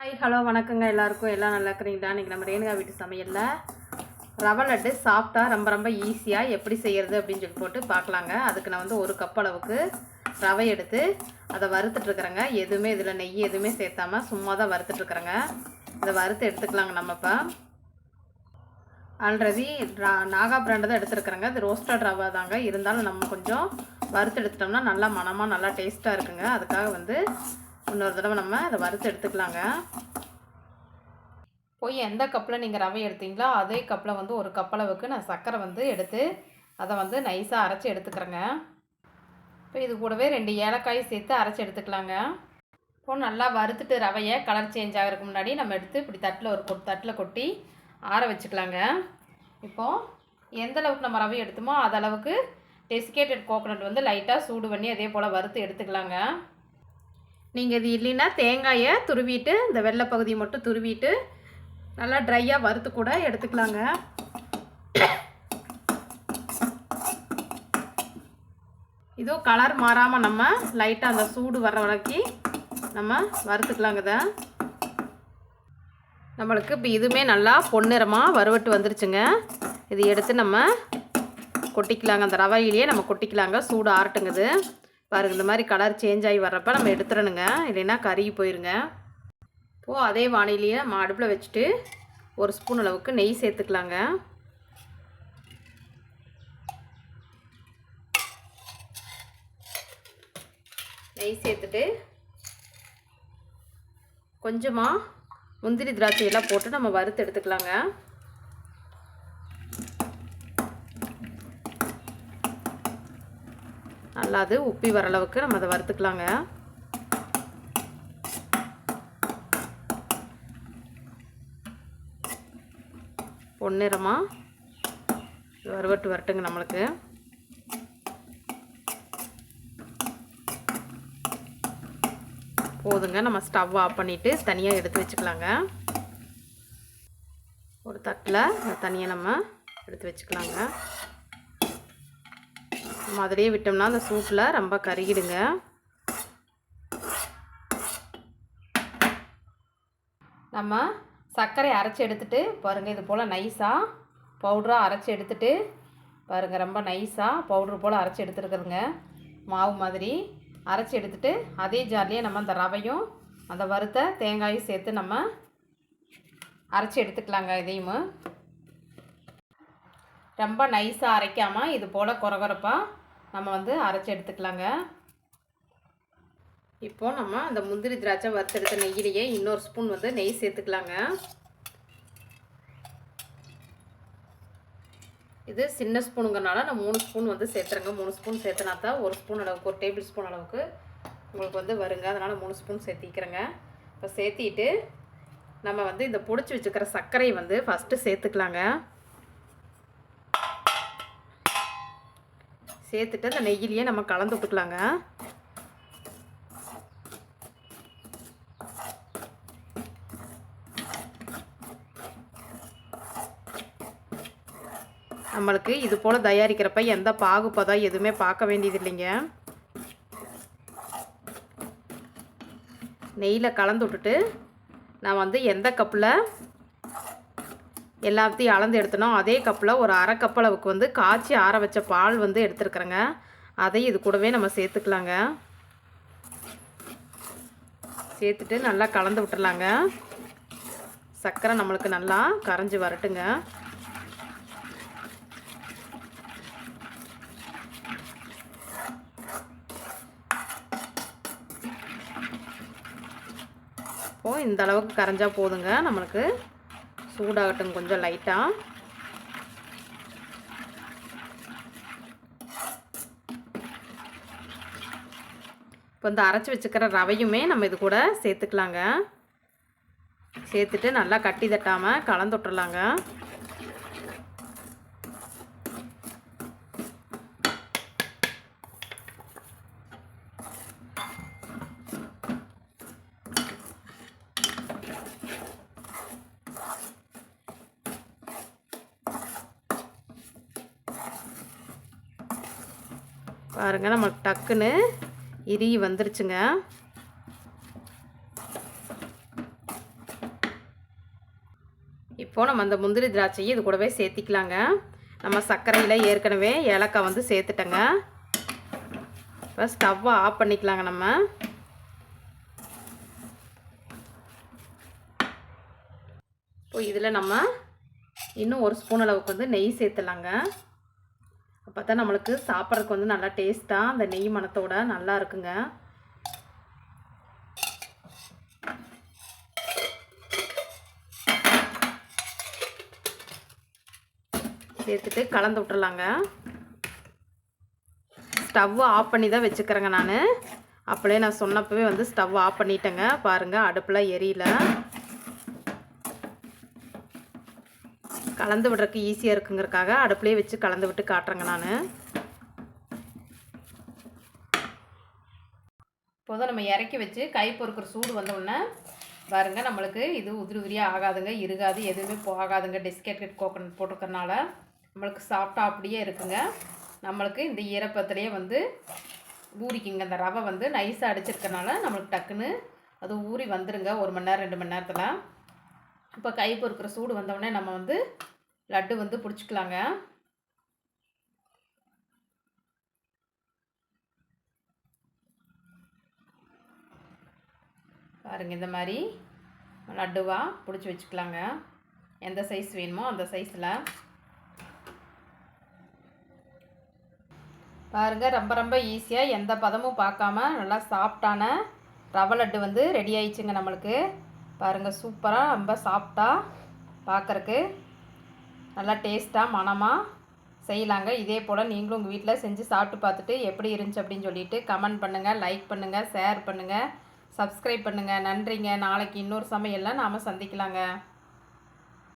Hi hello வணக்கங்க. எல்லாருக்கும் எல்லாம் நல்லா இருக்கிறீங்களா? இன்றைக்கி நம்ம ரேணுகா வீட்டு சமையலில் ரவை லட்டு சாஃப்ட்டாக ரொம்ப ரொம்ப ஈஸியாக எப்படி செய்கிறது அப்படின்னு சொல்லி போட்டு பார்க்கலாங்க. அதுக்கு நான் வந்து ஒரு கப் அளவுக்கு ரவை எடுத்து அதை வறுத்துட்ருக்குறேங்க எதுவுமே இதில் நெய் எதுவுமே சேர்த்தாம சும்மா தான் வறுத்துட்ருக்குறேங்க இதை வறுத்து எடுத்துக்கலாங்க நம்ம இப்போ. ஆல்ரெடி நாகா பிராண்டு தான் எடுத்துருக்குறேங்க. இது ரோஸ்டட் ரவை தாங்க. இருந்தாலும் நம்ம கொஞ்சம் வறுத்து எடுத்துட்டோம்னா நல்லா மணமாக நல்லா டேஸ்ட்டாக இருக்குங்க. அதுக்காக வந்து இன்னொரு தடவை நம்ம அதை வறுத்து எடுத்துக்கலாங்க. போய் எந்த கப்பில் நீங்கள் ரவை எடுத்தீங்களோ அதே கப்பில் வந்து ஒரு கப்பளவுக்கு நான் சர்க்கரை வந்து எடுத்து அதை வந்து நைஸாக அரைச்சி எடுத்துக்கிறேங்க. இப்போ இது கூடவே ரெண்டு ஏலக்காய் சேர்த்து அரைச்சி எடுத்துக்கலாங்க. இப்போ நல்லா வறுத்துட்டு ரவையை கலர் சேஞ்ச் ஆகிறதுக்கு முன்னாடி நம்ம எடுத்து இப்படி தட்டில் ஒரு கொட் தட்டில் கொட்டி ஆற வச்சுக்கலாங்க. இப்போது எந்த அளவுக்கு நம்ம ரவை எடுத்தோமோ அதளவுக்கு டெசிகேட்டட் கோகோனட் வந்து லைட்டாக சூடு பண்ணி அதே போல் வறுத்து எடுத்துக்கலாங்க. நீங்கள் இது இல்லைன்னா தேங்காயை துருவிட்டு இந்த வெள்ளை பகுதியை மட்டும் துருவிட்டு நல்லா ட்ரையாக வறுத்து கூட எடுத்துக்கலாங்க. இதுவும் கலர் மாறாமல் நம்ம லைட்டாக அந்த சூடு வர வரைக்கும் நம்ம வறுத்துக்கலாங்க இதை. நம்மளுக்கு இப்போ இதுவுமே நல்லா பொன்னிறமாக வறுவட்டு வந்துருச்சுங்க. இது எடுத்து நம்ம கொட்டிக்கலாங்க. அந்த ரவையிலேயே நம்ம கொட்டிக்கலாங்க. சூடு ஆரட்டுங்குது பாருங்க இந்த மாதிரி கலர் சேஞ்ச் ஆகி வர்றப்ப நம்ம எடுத்துடணுங்க. இல்லைன்னா கருகி போயிருங்க. இப்போது அதே வானிலையே நம்ம அடுப்பில் வச்சுட்டு ஒரு ஸ்பூன் அளவுக்கு நெய் சேர்த்துக்கலாங்க. நெய் சேர்த்துட்டு கொஞ்சமாக முந்திரி திராட்சையெல்லாம் போட்டு நம்ம வறுத்து எடுத்துக்கலாங்க. நல்லா அது உப்பி வர அளவுக்கு நம்ம அதை வறுத்துக்கலாங்க. பொன்னிறமாக வறுவட்டு வரட்டுங்க நம்மளுக்கு. போதுங்க. நம்ம ஸ்டவ் ஆஃப் பண்ணிவிட்டு தனியாக எடுத்து வச்சுக்கலாங்க. ஒரு தட்டில் தனியாக நம்ம எடுத்து வச்சுக்கலாங்க. நம்ம அதிலே விட்டோம்னா அந்த சூப்பில் ரொம்ப கருகிடுங்க. நம்ம சர்க்கரை அரைச்சி எடுத்துகிட்டு பாருங்கள் இது போல் நைஸாக பவுடராக அரைச்சி எடுத்துகிட்டு பாருங்கள் ரொம்ப நைஸாக பவுட்ரு போல் அரைச்சி எடுத்துருக்குதுங்க மாவு மாதிரி அரைச்சி எடுத்துகிட்டு அதே ஜார்லேயே நம்ம அந்த ரவையும் அந்த வறுத்த தேங்காயும் சேர்த்து நம்ம அரைச்சி எடுத்துக்கலாங்க இதையும். ரொம்ப நைஸாக அரைக்காமல் இது போல் குறகுறப்பாக நம்ம வந்து அரைச்சி எடுத்துக்கலாங்க. இப்போ நம்ம அந்த முந்திரி திராட்சை வறுத்தெடுத்த நெய்யிலேயே இன்னொரு ஸ்பூன் வந்து நெய் சேர்த்துக்கலாங்க. இது சின்ன ஸ்பூனுங்கிறனால நான் மூணு ஸ்பூன் வந்து சேர்த்துறேங்க. மூணு ஸ்பூன் சேர்த்துனா தான் ஒரு ஸ்பூன் அளவுக்கு ஒரு டேபிள் ஸ்பூன் அளவுக்கு உங்களுக்கு வந்து வருங்க. அதனால் மூணு ஸ்பூன் சேர்த்திக்கிறேங்க. இப்போ சேர்த்திட்டு நம்ம வந்து இந்த பொடிச்சு வச்சுக்கிற சர்க்கரையை வந்து ஃபஸ்ட்டு சேர்த்துக்கலாங்க. சேர்த்துட்டு அந்த நெய்யிலேயே நம்ம கலந்து விட்டுக்கலாங்க. நம்மளுக்கு இது போல் தயாரிக்கிறப்ப எந்த பாகுபதம் எதுவுமே பார்க்க வேண்டியது இல்லைங்க. நெய்யில் கலந்து விட்டுட்டு நான் வந்து எந்த கப்பில் எல்லாத்தையும் அளந்து எடுத்தனோ அதே கப்பில் ஒரு அரை கப் அளவுக்கு வந்து காய்ச்சி ஆற வச்ச பால் வந்து எடுத்துருக்குறேங்க. அதையும் இது கூடவே நம்ம சேர்த்துக்கலாங்க. சேர்த்துட்டு நல்லா கலந்து விட்டுடலாங்க சர்க்கரை நம்மளுக்கு நல்லா கரைஞ்சி வரட்டுங்க. இப்போது இந்த அளவுக்கு கரைஞ்சா போதுங்க நம்மளுக்கு. சூடாகட்டும் கொஞ்சம் லைட்டாக இப்போ இந்த அரைச்சி வச்சுக்கிற ரவையுமே நம்ம இது கூட சேர்த்துக்கலாங்க. சேர்த்துட்டு நல்லா கட்டி தட்டாமல் கலந்து பாருங்கள் நம்மளுக்கு டக்குன்னு இறுகி வந்துருச்சுங்க. இப்போது நம்ம அந்த முந்திரி திராட்சையை இது கூடவே சேர்த்திக்கலாங்க. நம்ம சர்க்கரையில் ஏற்கனவே ஏலக்காய் வந்து சேர்த்துட்டேங்க. இப்போ ஸ்டவ்வை ஆஃப் பண்ணிக்கலாங்க நம்ம. இப்போ இதில் நம்ம இன்னும் ஒரு ஸ்பூன் அளவுக்கு வந்து நெய் சேர்த்துலாங்க அப்போ தான் நம்மளுக்கு சாப்பிட்றதுக்கு வந்து நல்லா டேஸ்ட்டாக அந்த நெய் மணத்தோட நல்லா இருக்குங்க. சேர்த்துட்டு கலந்து விட்டுறலாங்க. ஸ்டவ் ஆஃப் பண்ணி தான் வச்சுக்கிறேங்க நான். அப்படியே நான் சொன்னப்பவே வந்து ஸ்டவ் ஆஃப் பண்ணிட்டேங்க. பாருங்கள் அடுப்பில் எரியல. கலந்து விடுறதுக்கு ஈஸியாக இருக்குங்கிறக்காக அடுப்புலேயே வச்சு கலந்து விட்டு காட்டுறேங்க நான். இப்போதான் நம்ம இறக்கி வச்சு கை பொறுக்கிற சூடு வந்தோடனே பாருங்கள் நம்மளுக்கு இது உதிரி உதிரியாக ஆகாதுங்க இருகாது எதுவுமே போகாதுங்க. டிஸ்கெட் கோகனட் போட்டிருக்கறனால நம்மளுக்கு சாஃப்டாக அப்படியே இருக்குங்க. நம்மளுக்கு இந்த ஈரப்பத்திலேயே வந்து ஊறிக்குங்க. அந்த ரவை வந்து நைஸாக அடிச்சிருக்கனால நம்மளுக்கு டக்குன்னு அது ஊறி வந்துடுங்க ஒரு மணி நேரம் ரெண்டு மணி நேரத்தில். இப்போ கை பொறுக்கிற சூடு வந்தோடனே நம்ம வந்து லட்டு வந்து பிடிச்சிக்கலாங்க. பாருங்க இந்த மாதிரி லட்டுவாக பிடிச்சி வச்சுக்கலாங்க. எந்த சைஸ் வேணுமோ அந்த சைஸில் பாருங்கள் ரொம்ப ரொம்ப ஈஸியாக எந்த பதமும் பார்க்காம நல்லா சாஃப்டான ரவை லட்டு வந்து ரெடி ஆயிடுச்சுங்க நம்மளுக்கு. பாருங்கள் சூப்பராக ரொம்ப சாஃப்டாக பார்க்குறக்கு நல்லா டேஸ்ட்டாக மணமாக செய்யலாங்க. இதே போல் நீங்களும் உங்கள் வீட்டில் செஞ்சு சாப்பிட்டு பார்த்துட்டு எப்படி இருந்துச்சு அப்படின்னு சொல்லிட்டு கமெண்ட் பண்ணுங்கள் லைக் பண்ணுங்கள் ஷேர் பண்ணுங்கள் சப்ஸ்கிரைப் பண்ணுங்கள் நன்றிங்க. நாளைக்கு இன்னொரு சமையல்லாம் நாம் சந்திக்கலாங்க.